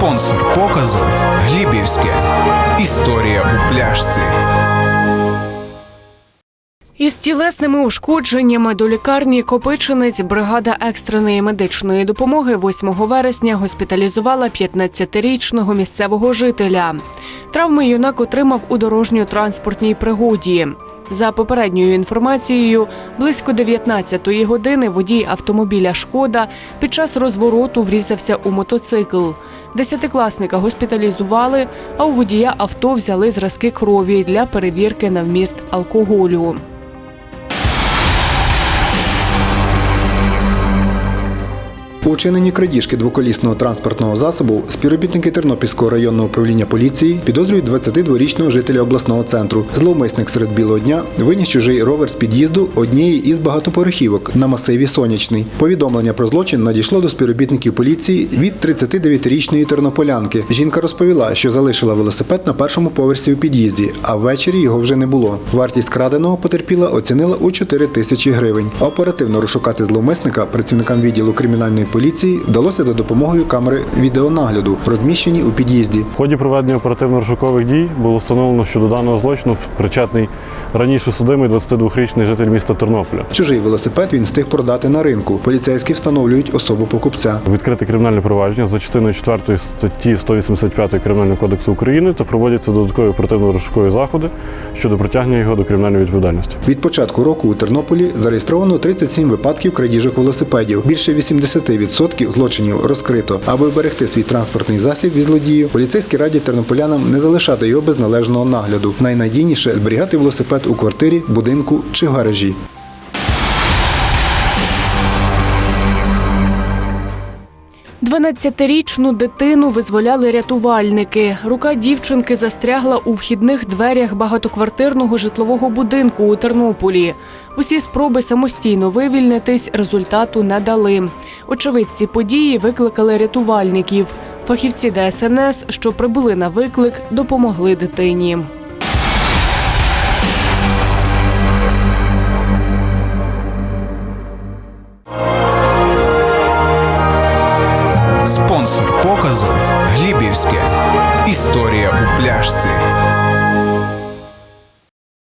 показу Глібівське. Історія у пляшці. Із тілесними ушкодженнями до лікарні Копичинець бригада екстреної медичної допомоги 8 вересня госпіталізувала 15-річного місцевого жителя. Травми юнак отримав у дорожньо-транспортній пригоді. За попередньою інформацією, близько 19-ї години водій автомобіля Шкода під час розвороту врізався у мотоцикл. Десятикласника госпіталізували, а у водія авто взяли зразки крові для перевірки на вміст алкоголю. У вчиненні крадіжки двоколісного транспортного засобу співробітники Тернопільського районного управління поліції підозрюють 22-річного жителя обласного центру. Зловмисник серед білого дня виніс чужий ровер з під'їзду однієї із багатоповерхівок на масиві Сонячний. Повідомлення про злочин надійшло до співробітників поліції від 39-річної тернополянки. Жінка розповіла, що залишила велосипед на першому поверсі у під'їзді, а ввечері його вже не було. Вартість краденого потерпіла оцінила у 4 тисячі гривень. Оперативно розшукати зловмисника працівникам відділу кримінальної поліції вдалося за допомогою камери відеонагляду, розміщені у під'їзді. В ході проведення оперативно-розшукових дій було встановлено, що до даного злочину причетний раніше судимий 22-річний житель міста Тернополя. Чужий велосипед він встиг продати на ринку. Поліцейські встановлюють особу покупця. Відкрите кримінальне провадження за частиною 4 статті 185 Кримінального кодексу України та проводяться додаткові оперативно-розшукові заходи щодо притягнення його до кримінальної відповідальності. Від початку року у Тернополі зареєстровано 37 випадків крадіжок велосипедів. Більше 80% злочинів розкрито. Аби вберегти свій транспортний засіб від злодіїв, поліцейські радять тернополянам не залишати його без належного нагляду. Найнадійніше зберігати велосипед у квартирі, будинку чи гаражі. Дванадцятирічну дитину визволяли рятувальники. Рука дівчинки застрягла у вхідних дверях багатоквартирного житлового будинку у Тернополі. Усі спроби самостійно вивільнитись результату не дали. Очевидці події викликали рятувальників. Фахівці ДСНС, що прибули на виклик, допомогли дитині. Кавказу Глібівське. Історія у пляшці.